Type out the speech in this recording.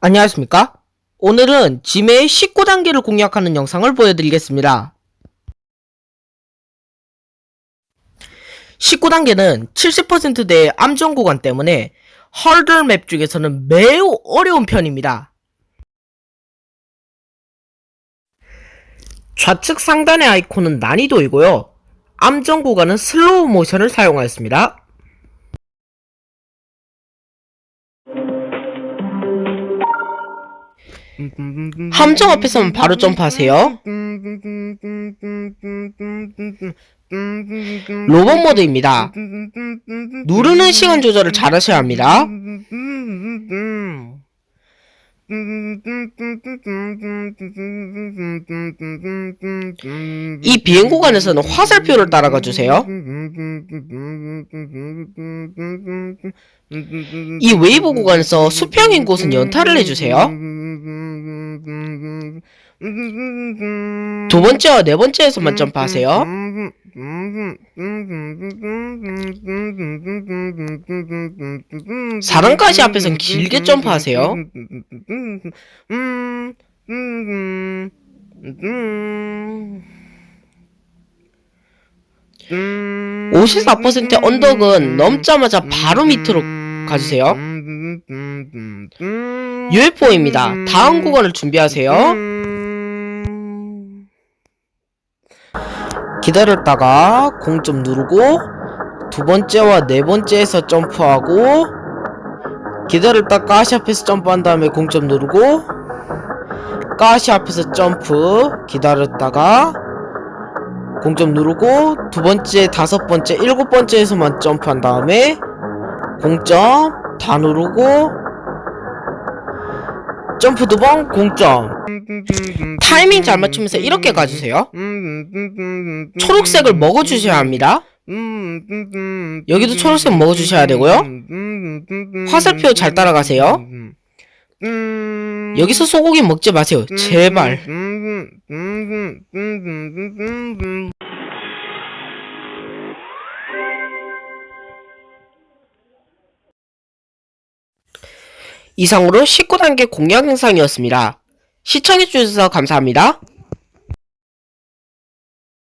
안녕하십니까? 오늘은 지메의 19단계를 공략하는 영상을 보여드리겠습니다. 19단계는 70%대의 암전 구간 때문에 헐들 맵 중에서는 매우 어려운 편입니다. 좌측 상단의 아이콘은 난이도이고요. 암전 구간은 슬로우 모션을 사용하였습니다. 함정 앞에서는 바로 점프하세요. 로봇 모드입니다. 누르는 시간 조절을 잘 하셔야 합니다. 이 비행 구간에서는 화살표를 따라가 주세요. 이 웨이브 구간에서 수평인 곳은 연타를 해주세요. 두 번째와 네 번째에서만 점프하세요. 4단까지 앞에선 길게 점프하세요. 54% 언덕은 넘자마자 바로 밑으로 가주세요. UFO입니다. 다음 구간을 준비하세요. 기다렸다가 공점 누르고 두 번째와 네 번째에서 점프하고 기다렸다 가시 앞에서 점프한 다음에 공점 누르고 가시 앞에서 점프 기다렸다가 공점 누르고 두 번째, 다섯 번째, 일곱 번째에서만 점프한 다음에 공점 다 누르고 점프 두 번 공점. 타이밍 잘 맞추면서 이렇게 가주세요. 초록색을 먹어주셔야 합니다. 여기도 초록색 먹어주셔야 되고요. 화살표 잘 따라가세요. 여기서 소고기 먹지 마세요. 제발 이상으로 19단계 공략 영상이었습니다. 시청해주셔서 감사합니다.